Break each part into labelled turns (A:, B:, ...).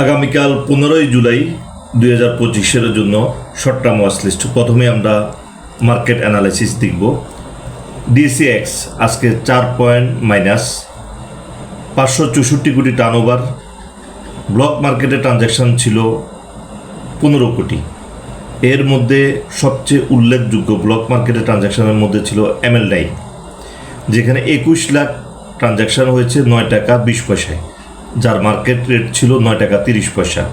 A: আগামীকাল পনেরোই জুলাই দুই হাজার পঁচিশের জন্য শর্ট টার্ম ওয়াচ লিস্ট প্রথমে আমরা মার্কেট অ্যানালাইসিস দেখব। ডিসিএক্স আজকে চার পয়েন্ট মাইনাস পাঁচশো চৌষট্টি কোটি টার্ন ওভার ব্লক মার্কেটে ট্রানজ্যাকশন ছিল পনেরো কোটি। এর মধ্যে সবচেয়ে উল্লেখযোগ্য ব্লক মার্কেটে ট্রানজ্যাকশনের মধ্যে ছিল এমএল নাইন যেখানে একুশ লাখ ট্রানজ্যাকশন হয়েছে নয় টাকা বিশ পয়সায়। যার মার্কেট রেট ছিল নয় টাকা তিরিশ পয়সা।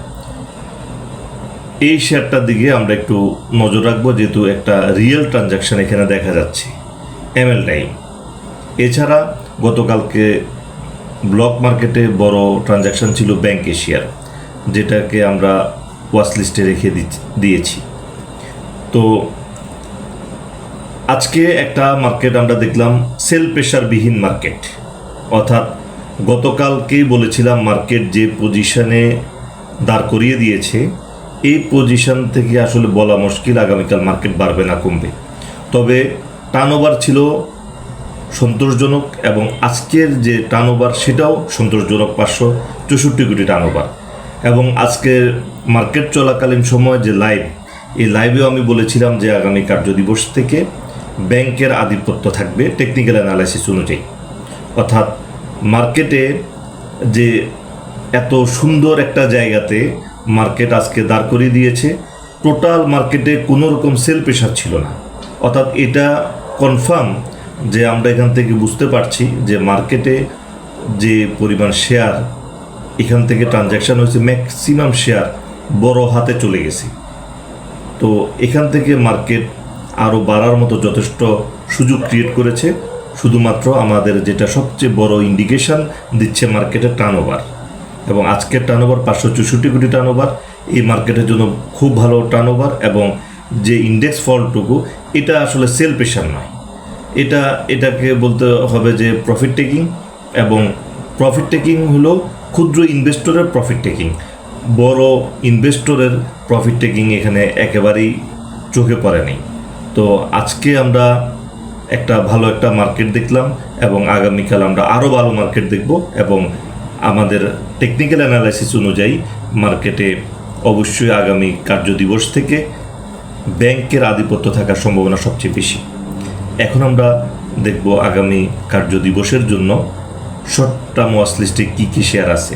A: এই শেয়ারটার দিকে আমরা একটু নজর রাখব, যেহেতু একটা রিয়েল ট্রানজ্যাকশন এখানে দেখা যাচ্ছে এমএল টাইম এছাড়া গতকালকে ব্লক মার্কেটে বড় ট্রানজ্যাকশন ছিল ব্যাংক এশিয়ার যেটাকে আমরা ওয়াচ লিস্টে রেখে দিয়েছি। তো আজকে একটা মার্কেট আমরা দেখলাম সেল প্রেশারবিহীন মার্কেট অর্থাৎ গতকালকেই বলেছিলাম মার্কেট যে পজিশনে দাঁড় করিয়ে দিয়েছে? এই পজিশন থেকে আসলে বলা মুশকিল, আগামীকাল মার্কেট বাড়বে না, কমবে। তবে টার্নওভার ছিল সন্তোষজনক এবং আজকের যে টার্নওভার সেটাও সন্তোষজনক পাঁচশো চৌষট্টি কোটি টার্নওভার এবং আজকের মার্কেট চলাকালীন সময় যে লাইভ এই লাইভেও আমি বলেছিলাম যে আগামী কার্যদিবস থেকে ব্যাংকের আধিপত্য থাকবে টেকনিক্যাল অ্যানালাইসিস অনুযায়ী। অর্থাৎ মার্কেটে যে এত সুন্দর একটা জায়গাতে মার্কেট আজকে দাঁড় করিয়ে দিয়েছে, টোটাল মার্কেটে কোনো রকম সেল প্রেশার ছিল না। অর্থাৎ এটা কনফার্ম যে আমরা এখান থেকে বুঝতে পারছি যে মার্কেটে যে পরিমাণ শেয়ার, এখান থেকে ট্রানজ্যাকশন হয়েছে, ম্যাক্সিমাম শেয়ার বড় হাতে চলে গেছে। তো এখান থেকে মার্কেট আরও বাড়ার মতো যথেষ্ট সুযোগ ক্রিয়েট করেছে। শুধুমাত্র আমাদের যেটা সবচেয়ে বড় ইন্ডিকেশন দিচ্ছে মার্কেটের টার্নওভার এবং আজকের টার্নওভার পাঁচশো চৌষট্টি কোটি টার্নওভার এই মার্কেটের জন্য খুব ভালো টার্নওভার এবং যে ইন্ডেক্স ফলটুকু, এটা আসলে সেল প্রেশার নয়। এটা, এটাকে বলতে হবে যে প্রফিট টেকিং এবং প্রফিট টেকিং হলো ক্ষুদ্র ইনভেস্টরের প্রফিট টেকিং বড় ইনভেস্টরের প্রফিট টেকিং এখানে একেবারেই চোখে পড়েনি। তো আজকে আমরা একটা ভালো একটা মার্কেট দেখলাম এবং আগামীকাল আমরা আরও ভালো মার্কেট দেখব এবং আমাদের টেকনিক্যাল অ্যানালাইসিস অনুযায়ী মার্কেটে অবশ্যই আগামী কার্যদিবস থেকে ব্যাংকের আধিপত্য থাকার সম্ভাবনা সবচেয়ে বেশি। এখন আমরা দেখব আগামী কার্য দিবসের জন্য শর্ট টার্ম লিস্টে কী কী শেয়ার আছে।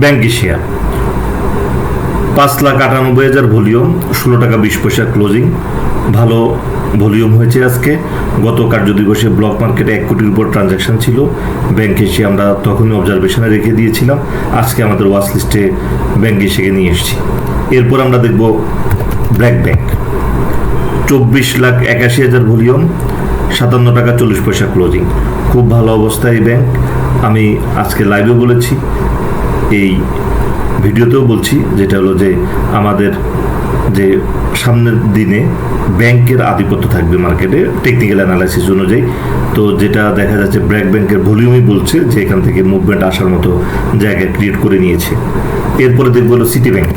A: ব্যাংক শেয়ার পাঁচ লাখ আটানব্বই হাজার ভলিউম, ষোলো টাকা বিশ পয়সা ক্লোজিং ভালো ভলিউম হয়েছে আজকে। গত কার্য দিবসে ব্লক মার্কেটে এক কোটির উপর ট্রানজ্যাকশন ছিল ব্যাংক এসে আমরা তখনই অবজারভেশনে রেখে দিয়েছিলাম। আজকে আমাদের ওয়াচ লিস্টে ব্যাংক এসে নিয়ে এসেছি। এরপর আমরা দেখব ব্ল্যাক ব্যাংক চব্বিশ লাখ একাশি হাজার ভলিউম, সাতান্ন টাকা চল্লিশ পয়সা ক্লোজিং খুব ভালো অবস্থায় এই ব্যাংক আমি আজকে লাইভে বলেছি। এই ভিডিওতেও বলছি, যেটা হলো যে আমাদের যে সামনের দিনে ব্যাংকের আধিপত্য থাকবে মার্কেটে টেকনিক্যাল অ্যানালাইসিস অনুযায়ী। তো যেটা দেখা যাচ্ছে, ব্র্যাক ব্যাংকের ভলিউমই বলছে যে এখান থেকে মুভমেন্ট আসার মতো জায়গা ক্রিয়েট করে নিয়েছে। এরপরে দেখব হলো সিটি ব্যাংক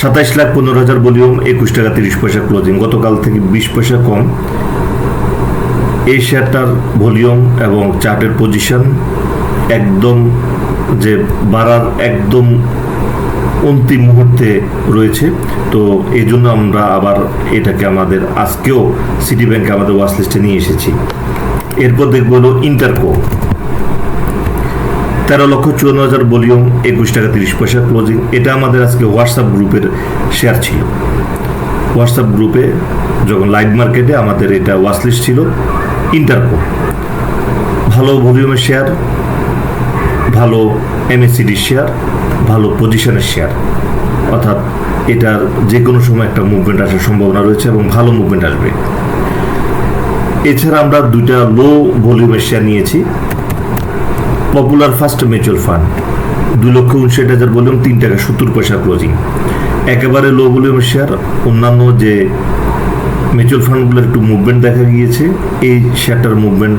A: সাতাইশ লাখ পনেরো হাজার ভলিউম, একুশ টাকা তিরিশ পয়সা ক্লোজিং গতকাল থেকে বিশ পয়সা কম। এই শেয়ারটার ভলিউম এবং চার্টের পজিশন একদম যে বাড়ার একদম অন্তিম মুহূর্তে রয়েছে। তো এই জন্য আমরা আবার এটাকে আমাদের আজকেও সিটি ব্যাংকে আমাদের ওয়াচ লিস্টে নিয়ে এসেছি। এরপর দেখব হলো ইন্টারকো তেরো লক্ষ চুয়ান্ন হাজার ভলিউম, একুশ টাকা তিরিশ পয়সা ক্লোজিং এটা আমাদের আজকে হোয়াটসঅ্যাপ গ্রুপের শেয়ার ছিল। হোয়াটসঅ্যাপ গ্রুপে যখন লাইভ মার্কেটে আমাদের এটা ওয়াচ লিস্ট ছিল ইন্টারকো ভালো ভলিউমের শেয়ার ভালো এমএসিডির শেয়ার ভালো পজিশনের শেয়ার অর্থাৎ এটার যে কোনো সময় একটা মুভমেন্ট আসার সম্ভাবনা রয়েছে এবং ভালো মুভমেন্ট আসবে। এছাড়া আমরা দুইটা লো ভলিউমের শেয়ার নিয়েছি। পপুলার ফার্স্ট মিউচুয়াল ফান্ড দুই লক্ষ উনষাট হাজার ভলিউম তিন টাকা সত্তর পয়সা ক্লোজিং একেবারে লো ভলিউমের শেয়ার অন্যান্য যে মিউচুয়াল ফান্ডগুলোর একটু মুভমেন্ট দেখা গিয়েছে, এই শেয়ারটার মুভমেন্ট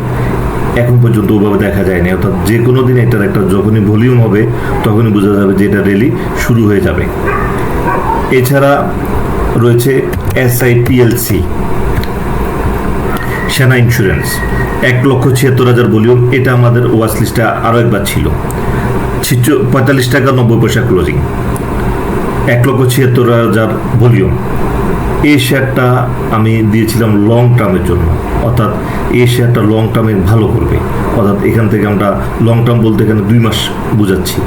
A: এখন পর্যন্ত ওভাবে দেখা যায়নি। অর্থাৎ যে কোনো দিন এটার একটা যখনই ভলিউম হবে, তখনই বোঝা যাবে যে এটা রেলি শুরু হয়ে যাবে। এছাড়া রয়েছে এসআইপিএলসি সেনা ইন্স্যুরেন্স এক লক্ষ ছিয়াত্তর হাজার ভলিউম, এটা আমাদের ওয়াচ লিস্টে আরও একবার ছিল। ছিচ- পঁয়তাল্লিশ টাকা নব্বই পয়সা ক্লোজিং এক লক্ষ ছিয়াত্তর হাজার ভলিউম। এই শেয়ারটা আমি দিয়েছিলাম লং টার্মের জন্য। অর্থাৎ এই শেয়ারটা লং টার্মে ভালো করবে। অর্থাৎ এখান থেকে আমরা লং টার্ম বলতে এখানে দুই মাস বোঝাচ্ছি।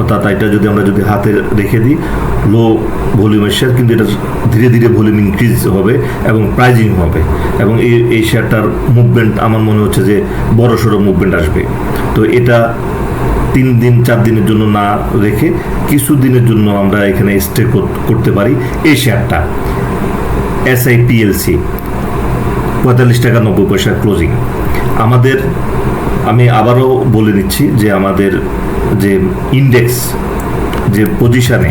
A: অর্থাৎ এটা যদি আমরা যদি হাতে রেখে দিই লো ভলিউমের শেয়ার কিন্তু এটা ধীরে ধীরে ভলিউম ইনক্রিজ হবে এবং প্রাইজিং হবে। এবং এই এই শেয়ারটার মুভমেন্ট আমার মনে হচ্ছে যে বড় সড়ো মুভমেন্ট আসবে। তো এটা তিন দিন, চার দিনের জন্য না রেখে কিছু দিনের জন্য আমরা এখানে স্টে করতে পারি এই শেয়ারটা এস আই পিএলসি পঁয়তাল্লিশ টাকা, নব্বই পয়সা ক্লোজিং আমাদের, আমি আবারও বলে দিচ্ছি যে আমাদের যে ইন্ডেক্স যে পজিশানে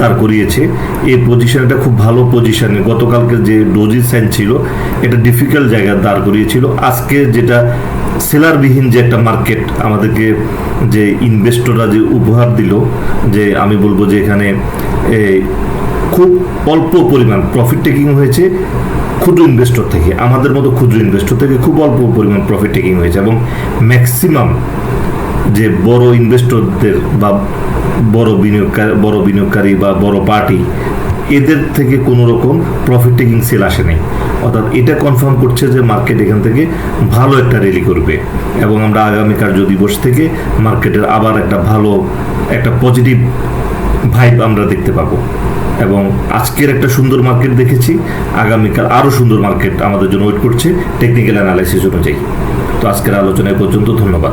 A: দাঁড় করিয়েছে, এই পজিশনটা খুব ভালো পজিশনে গতকালকে যে ডোজি সাইন ছিল, এটা ডিফিকাল্ট জায়গায় দাঁড় করিয়েছিল। আজকে যেটা সেলারবিহীন যে একটা মার্কেট আমাদেরকে যে ইনভেস্টররা যে উপহার দিল, যে আমি বলব যে এখানে খুব অল্প পরিমাণ প্রফিট টেকিং হয়েছে ক্ষুদ্র ইনভেস্টর থেকে। আমাদের মতো ক্ষুদ্র ইনভেস্টর থেকে খুব অল্প পরিমাণ প্রফিট টেকিং হয়েছে এবং ম্যাক্সিমাম যে বড় ইনভেস্টরদের বা বড় বিনিয়োগকারী বড় বিনিয়োগকারী বা বড় পার্টি এদের থেকে কোনো রকম প্রফিট টেকিং সেল আসে নাই। অর্থাৎ এটা কনফার্ম করছে যে মার্কেট এখান থেকে ভালো একটা র্যালি করবে এবং আমরা আগামী কার্য দিবস থেকে মার্কেটের আবার একটা ভালো, একটা পজিটিভ ভাইব আমরা দেখতে পাবো। এবং আজকের একটা সুন্দর মার্কেট দেখেছি। আগামীকাল আরও সুন্দর মার্কেট আমাদের জন্য ওয়েট করছে। টেকনিক্যাল অ্যানালাইসিস অনুযায়ী। তো আজকের আলোচনায় পর্যন্ত ধন্যবাদ।